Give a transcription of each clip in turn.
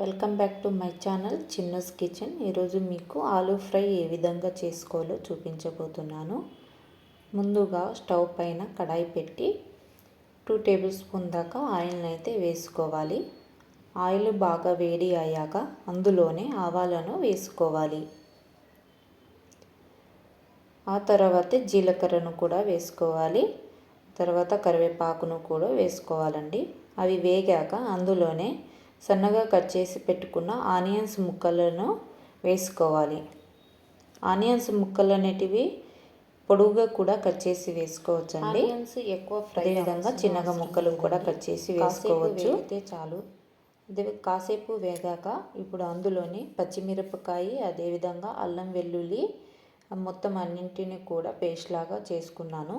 Welcome back to my channel Chinna's kitchen. ఈరోజు మీకు aloo fry ఏ విధంగా చేసుకోవాలో చూపించబోతున్నాను. ముందుగా స్టవ్ పైన కడాయి పెట్టి టూ టేబుల్ స్పూన్ దాకా ఆయిల్ని అయితే వేసుకోవాలి. ఆయిల్ బాగా వేడి అయ్యాక అందులోనే ఆవాలను వేసుకోవాలి. ఆ తర్వాత జీలకర్రను కూడా వేసుకోవాలి. తర్వాత కరివేపాకును కూడా వేసుకోవాలండి. అవి వేగాక అందులోనే సన్నగా కట్ చేసి పెట్టుకున్న ఆనియన్స్ ముక్కలను వేసుకోవాలి. ఆనియన్స్ ముక్కలు అనేటివి పొడుగుగా కూడా కట్ చేసి వేసుకోవచ్చు అండి ఎక్కువ ఫ్రై విధంగా చిన్నగా ముక్కలు కూడా కట్ చేసి వేసుకోవచ్చు. అయితే చాలు. కాసేపు వేగాక ఇప్పుడు అందులోని పచ్చిమిరపకాయ అదేవిధంగా అల్లం వెల్లుల్లి మొత్తం అన్నింటిని కూడా పేస్ట్ లాగా చేసుకున్నాను.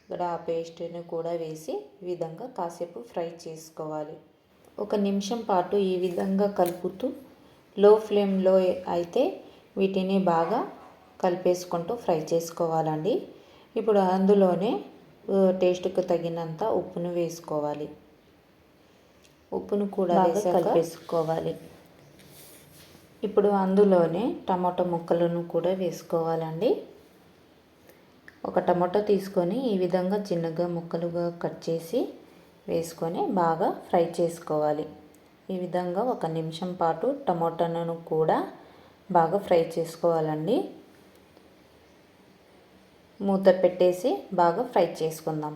ఇక్కడ ఆ పేస్ట్ని కూడా వేసి ఈ విధంగా కాసేపు ఫ్రై చేసుకోవాలి. ఒక నిమిషం పాటు ఈ విధంగా కలుపుతూ లో ఫ్లేమ్లో అయితే వీటిని బాగా కలిపేసుకుంటూ ఫ్రై చేసుకోవాలండి. ఇప్పుడు అందులోనే టేస్ట్కి తగినంత ఉప్పును వేసుకోవాలి. ఉప్పును కూడా కలిపేసుకోవాలి. ఇప్పుడు అందులోనే టమాటో ముక్కలను కూడా వేసుకోవాలండి. ఒక టమాటో తీసుకొని ఈ విధంగా చిన్నగా ముక్కలుగా కట్ చేసి వేసుకొని బాగా ఫ్రై చేసుకోవాలి. ఈ విధంగా ఒక నిమిషం పాటు టమోటాను కూడా బాగా ఫ్రై చేసుకోవాలండి. మూత పెట్టేసి బాగా ఫ్రై చేసుకుందాం.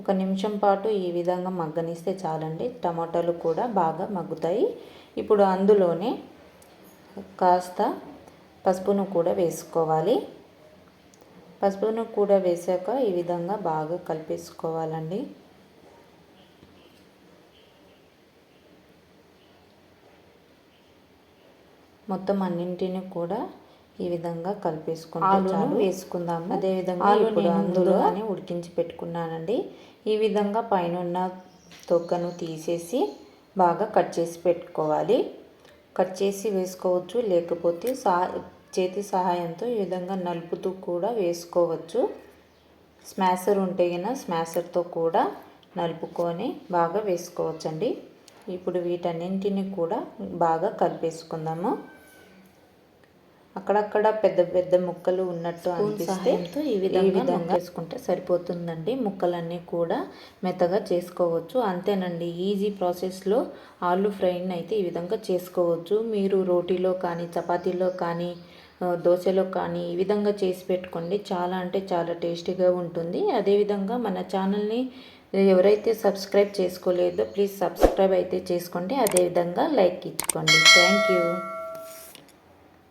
ఒక నిమిషం పాటు ఈ విధంగా మగ్గనిస్తే చాలండి. టమాటాలు కూడా బాగా మగ్గుతాయి. ఇప్పుడు అందులోనే కాస్త పసుపును కూడా వేసుకోవాలి. పసుపును కూడా వేసాక ఈ విధంగా బాగా కలిపేసుకోవాలండి. మొత్తం అన్నింటిని కూడా ఈ విధంగా కలిపేసుకుంటే చాలు. వేసుకుందాము. అదేవిధంగా ఇప్పుడు అందులోనే ఉడికించి పెట్టుకున్నానండి. ఈ విధంగా పైన తొక్కను తీసేసి బాగా కట్ చేసి పెట్టుకోవాలి. కట్ చేసి వేసుకోవచ్చు లేకపోతే సా చేతి సహాయంతో ఈ విధంగా నలుపుతూ కూడా వేసుకోవచ్చు. స్మాషర్ ఉంటే కన్నా స్మాషర్తో కూడా నలుపుకొని బాగా వేసుకోవచ్చండి. ఇప్పుడు వీటన్నింటిని కూడా బాగా కలిపేసుకుందాము. అక్కడక్కడ పెద్ద పెద్ద ముక్కలు ఉన్నట్టు అనిపిస్తే ఈ విధంగా వేసుకుంటే సరిపోతుందండి. ముక్కలన్నీ కూడా మెత్తగా చేసుకోవచ్చు. అంతేనండి ఈజీ ప్రాసెస్లో ఆలు ఫ్రైని అయితే ఈ విధంగా చేసుకోవచ్చు. మీరు రోటీలో కానీ చపాతీలో కానీ దోశలో కానీ ఈ విధంగా చేసి పెట్టుకోండి. చాలా అంటే చాలా టేస్టీగా ఉంటుంది. అదేవిధంగా మన ఛానల్ని ఎవరైతే సబ్స్క్రైబ్ చేసుకోలేదో ప్లీజ్ సబ్స్క్రైబ్ అయితే చేసుకోండి. అదేవిధంగా లైక్ ఇచ్చుకోండి. Thank you.